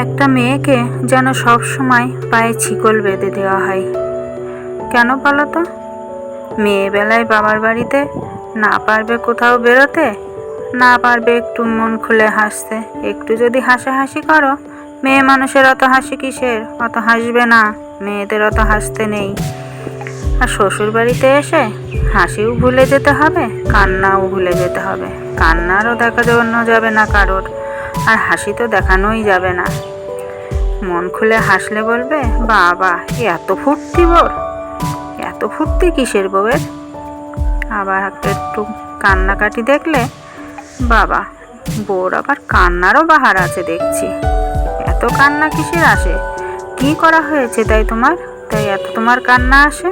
একটা মেয়েকে যেন সব সময় পায়ে ছিকল বেঁধে দেওয়া হয়। কেন বলো তো? মেয়েবেলায় বাবার বাড়িতে না পারবে কোথাও বেরোতে, না পারবে একটু মন খুলে হাসতে। একটু যদি হাসাহাসি করো, মেয়ে মানুষের অত হাসি কিসের? অত হাসবে না, মেয়েদের অত হাসতে নেই। আর শ্বশুর বাড়িতে এসে হাসিও ভুলে যেতে হবে, কান্নাও ভুলে যেতে হবে। কান্নারও দেখা জন্য যাবে না কারোর। আর হাসি তো দেখানোই যাবে না। মন খুলে হাসলে বলবে, বাবা এত ফুর্তি বোর এত ফুর্তি কিসের বউয়ের? আবার একটু কান্নাকাটি দেখলে, বাবা, বউর আবার কান্নারও বাহার আছে দেখছি। এত কান্না কিসের আসে? কি করা হয়েছে তাই তোমার? তাই এত তোমার কান্না আসে?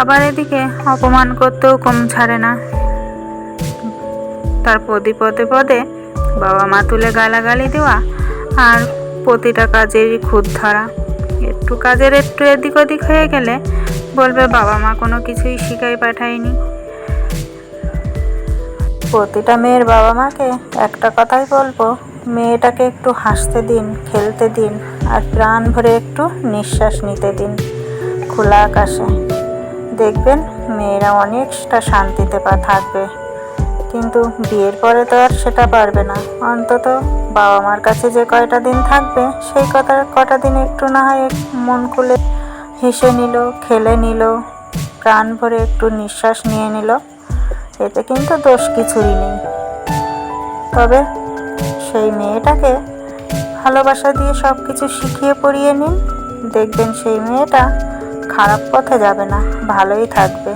আবার এদিকে অপমান করতেও কম ছাড়ে না। তার প্রতি পদে পদে বাবা মা তুলে গালাগালি দেওয়া আর প্রতিটা কাজেরই খুদ ধরা। একটু কাজের একটু এদিক ওদিক হয়ে গেলে বলবে বাবা মা কোনো কিছুই শিখাই পাঠায়নি। প্রতিটা মেয়ের বাবা মাকে একটা কথাই বলব, মেয়েটাকে একটু হাসতে দিন, খেলতে দিন আর প্রাণ ভরে একটু নিঃশ্বাস নিতে দিন খোলা আকাশে। দেখবেন মেয়েরা অনেকটা শান্তিতে পা থাকবে। কিন্তু বিয়ের পরে তো আর সেটা পারবে না। অন্তত বাবা মার কাছে যে কয়টা দিন থাকবে, সেই কথা কটা দিন একটু না হয় মন খুলে হেসে নিল, খেলে নিল, প্রাণ ভরে একটু নিঃশ্বাস নিয়ে নিল। এতে কিন্তু দোষ কিছুই নেই। তবে সেই মেয়েটাকে ভালোবাসা দিয়ে সব কিছু শিখিয়ে পড়িয়ে নিন। দেখবেন সেই মেয়েটা খারাপ পথে যাবে না, ভালোই থাকবে।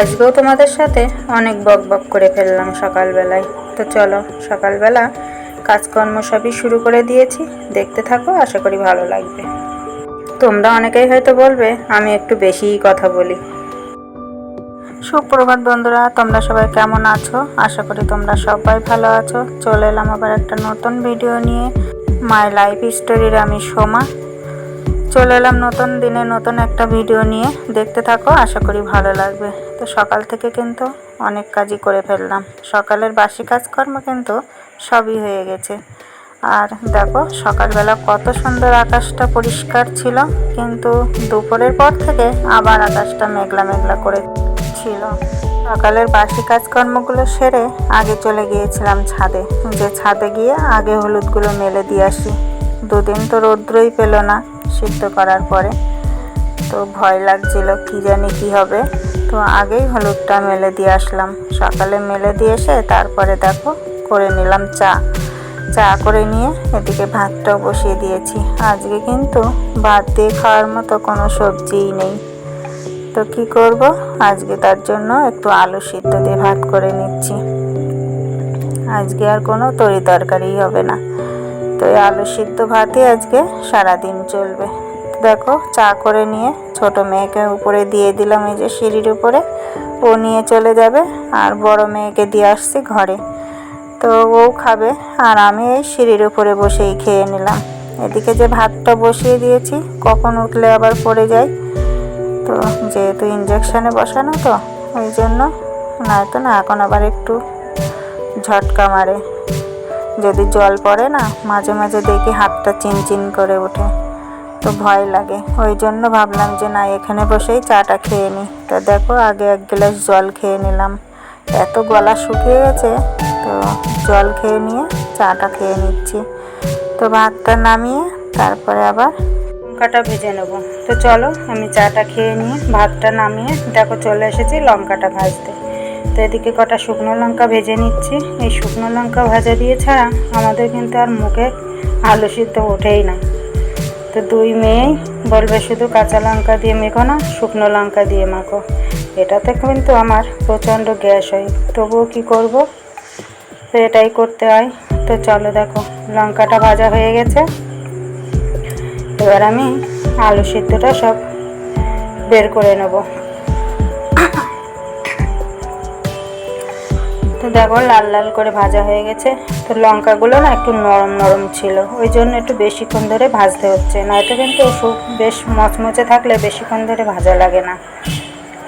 আজকেও তোমাদের সাথে অনেক বক বক করে ফেললাম সকালবেলায়। তো চলো, সকালবেলা কাজকর্ম সবই শুরু করে দিয়েছি। দেখতে থাকো, আশা করি ভালো লাগবে। তোমরা অনেকেই হয়তো বলবে, আমি একটু বেশিই কথা বলি। সুপ্রভাত বন্ধুরা, তোমরা সবাই কেমন আছো? আশা করি তোমরা সবাই ভালো আছো। চলে এলাম আবার একটা নতুন ভিডিও নিয়ে। মাই লাইফ স্টোরির আমি সোমা। চলে এলাম নতুন দিনে নতুন একটা ভিডিও নিয়ে। দেখতে থাকো, আশা করি ভালো লাগবে। তো সকাল থেকে কিন্তু অনেক কাজই করে ফেললাম। সকালের বাসি কাজকর্ম কিন্তু সবই হয়ে গেছে। আর দেখো, সকালবেলা কত সুন্দর আকাশটা পরিষ্কার ছিল, কিন্তু দুপুরের পর থেকে আবার আকাশটা মেঘলা মেঘলা করে ছিল। সকালের বাসি কাজকর্মগুলো সেরে আগে চলে গিয়েছিলাম ছাদে। যে ছাদে গিয়ে আগে হলুদগুলো মেলে দিয়ে আসি। দুদিন তো রৌদ্রই পেল না। সিদ্ধ করার পরে। তো ভয় লাগছিল, কি জানি কি হবে। তো আগেই হলুদটা মেলে দিয়ে আসলাম। সকালে মেলে দিয়ে এসে তারপরে দেখো, করে নিলাম চা। চা করে নিয়ে এদিকে ভাতটাও বসিয়ে দিয়েছি। আজকে কিন্তু ভাত দিয়ে খাওয়ার মতো কোনো সবজিই নেই। তো কি করব? আজকে তার জন্য একটু আলু সিদ্ধ দিয়ে ভাত করে নিচ্ছি। আজকে আর কোনো তরি তরকারি হবে না। তো এই আলু সিদ্ধ ভাতই আজকে সারাদিন চলবে। দেখো, চা করে নিয়ে ছোট মেয়েকে উপরে দিয়ে দিলাম এই যে সিঁড়ির উপরে। ও নিয়ে চলে যাবে আর বড় মেয়েকে দিয়ে আসছি ঘরে। তো ও খাবে আর আমি এই সিঁড়ির উপরে বসেই খেয়ে নিলাম। এদিকে যে ভাতটা বসিয়ে দিয়েছি, কখন উঠলে আবার পড়ে যায়। তো যেহেতু ইঞ্জেকশানে বসানো তো, ওই জন্য নয়তো না, এখন আবার একটু ঝটকা মারে। যদি জল পড়ে না, মাঝে মাঝে দেখি হাতটা চিনচিন করে ওঠে। তো ভয় লাগে। ওই জন্য ভাবলাম যে, না, এখানে বসেই চাটা খেয়ে নিই তো দেখো, আগে এক গ্লাস জল খেয়ে নিলাম। এত গলা শুকিয়ে গেছে তো জল খেয়ে নিয়ে চাটা খেয়ে নিচ্ছি। তো ভাতটা নামিয়ে তারপরে আবার লঙ্কাটা ভেজে নেব। তো চলো, আমি চাটা খেয়ে নিয়ে ভাতটা নামিয়ে, দেখো চলে এসেছি লঙ্কাটা ভাজতে। তো এদিকে কটা শুকনো লঙ্কা ভেজে নিচ্ছি। এই শুকনো লঙ্কা ভাজা দিয়ে ছাড়া আমাদের কিন্তু আর মুখে আলু সিদ্ধ ওঠেই না। তো দুই মেয়েই বলবে শুধু কাঁচা লঙ্কা দিয়ে মেখো না, শুকনো লঙ্কা দিয়ে মাখো। এটাতে কিন্তু আমার প্রচণ্ড গ্যাস হয়। তবুও কি করব? তো এটাই করতে হয়। তো চলো দেখো, লঙ্কাটা ভাজা হয়ে গেছে। এবার আমি আলু সিদ্ধটা সব বের করে নেব। তো দেখো লাল লাল করে ভাজা হয়ে গেছে। তো লঙ্কাগুলো না একটু নরম নরম ছিল। ওই জন্য একটু বেশিক্ষণ ধরে ভাজতে হচ্ছে। নয়তো কিন্তু বেশ মচমচে থাকলে বেশিক্ষণ ধরে ভাজা লাগে না।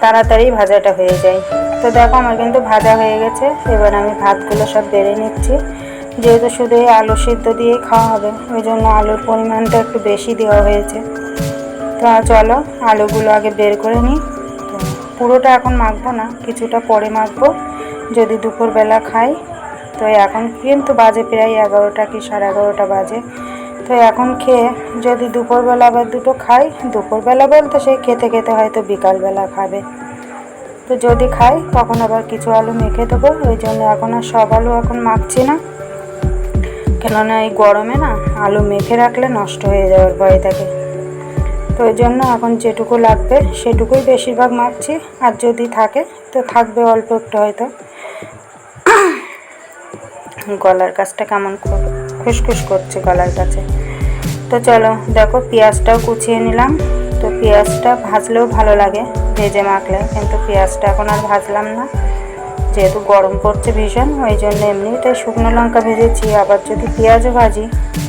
তাড়াতাড়ি ভাজাটা হয়ে যায়। তো দেখো আমার কিন্তু ভাজা হয়ে গেছে। এবার আমি ভাতগুলো সব বেড়ে নিচ্ছি। যেহেতু শুধু এই আলু সিদ্ধ দিয়েই খাওয়া হবে, ওই জন্য আলুর পরিমাণটা একটু বেশি দেওয়া হয়েছে। তো চলো আলুগুলো আগে বের করে নিই। পুরোটা এখন মাখবো না, কিছুটা পরে মাখবো। যদি দুপুরবেলা খাই, তো এখন কিন্তু বাজে প্রায় এগারোটা কি সাড়ে এগারোটা বাজে। তো এখন খেয়ে যদি দুপুরবেলা আবার দুটো খাই, দুপুরবেলা বলতে সেই খেতে খেতে হয়তো বিকালবেলা খাবে। তো যদি খাই, তখন আবার কিছু আলু মেখে দেবো, ওই জন্য এখন আর সব আলু এখন মাখছি না। কেননা এই গরমে না, আলু মেখে রাখলে নষ্ট হয়ে যাওয়ার ভয় থাকে। তো ওই জন্য এখন যেটুকু লাগবে, সেটুকুই বেশিরভাগ মাখছি। আর যদি থাকে, তো থাকবে অল্প একটু হয়তো। গলার কাছটা কেমন খুসখুস করছে গলার কাছে। তো চলো, দেখো পেঁয়াজটাও কুচিয়ে নিলাম। তো পেঁয়াজটা ভাজলেও ভালো লাগে, ভেজে মাখলে। কিন্তু পেঁয়াজটা এখন আর ভাজলাম না। যেহেতু গরম পড়ছে ভীষণ, ওই জন্য এমনিটাই শুকনো লঙ্কা ভেজেছি। আবার যদি পেঁয়াজও ভাজি,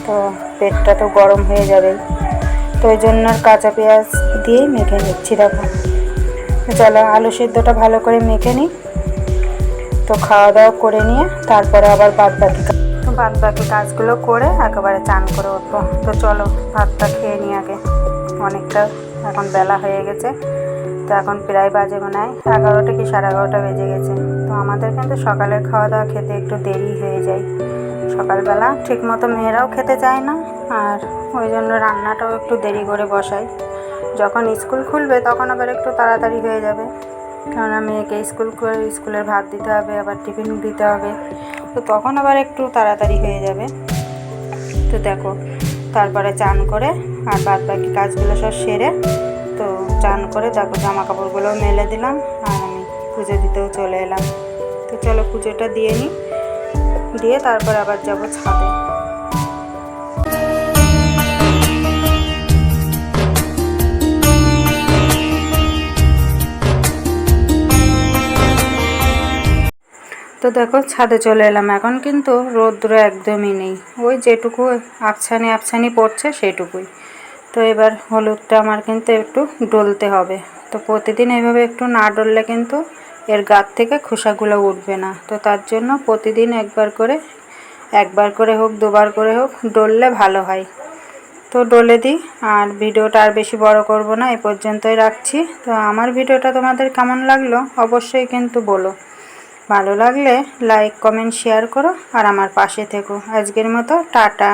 তো পেটটা তো গরম হয়ে যাবেই। তো ওই জন্য আর কাঁচা পেঁয়াজ দিয়েই মেখে নিচ্ছি, দেখো। চলো, আলু সিদ্ধটা ভালো করে মেখে নিই। তো খাওয়া দাওয়া করে নিয়ে তারপরে আবার বাদ বাকি বাদ বাকি কাজগুলো করে একেবারে চান করে উঠবো। তো চলো, ভাতটা খেয়ে নিই আগে। অনেকটা এখন বেলা হয়ে গেছে। তো এখন প্রায় বাজে মনে হয়। এগারোটা কি সাড়ে এগারোটা বেজে গেছে। তো আমাদের কিন্তু সকালের খাওয়া দাওয়া খেতে একটু দেরি হয়ে যায়। সকালবেলা ঠিক মতো মেয়েরাও খেতে চায় না, আর ওই জন্য রান্নাটাও একটু দেরি করে বসাই যখন স্কুল খুলবে তখন আবার একটু তাড়াতাড়ি হয়ে যাবে। কেননা মেয়েকে স্কুল করে স্কুলের ভাত দিতে হবে, আবার টিফিন দিতে হবে। তো তখন আবার একটু তাড়াতাড়ি হয়ে যাবে। তো দেখো, তারপরে চান করে আর বাদ বাকি কাজগুলো সব সেরে তো চান করে দেখো জামা কাপড়গুলো মেলে দিলাম আর আমি পুজো দিতেও চলে এলাম। তো চলো পুজোটা দিয়ে নিই। দিয়ে তারপর আবার যাব ছাদে। তো দেখো, ছাদে চলে এলাম। এখন কিন্তু রৌদ্র একদমই নেই। ওই যেটুকু আবছানি আবছানি পড়ছে, সেটুকুই। তো এবার হলুদটা আমার কিন্তু একটু ডলতে হবে। তো প্রতিদিন এইভাবে একটু না ডললে কিন্তু এর গাত থেকে খোসাগুলো উঠবে না। তো তার জন্য প্রতিদিন একবার করে একবার করে হোক, দুবার করে হোক, ডললে ভালো হয়। তো ডলে দিই, আর ভিডিওটা আর বেশি বড় করব না, এ পর্যন্তই রাখছি। তো আমার ভিডিওটা তোমাদের কেমন লাগল, অবশ্যই কিন্তু বলো। ভালো লাগলে লাইক কমেন্ট শেয়ার করো আর আমার পাশে থেকো। আজকের মতো টাটা।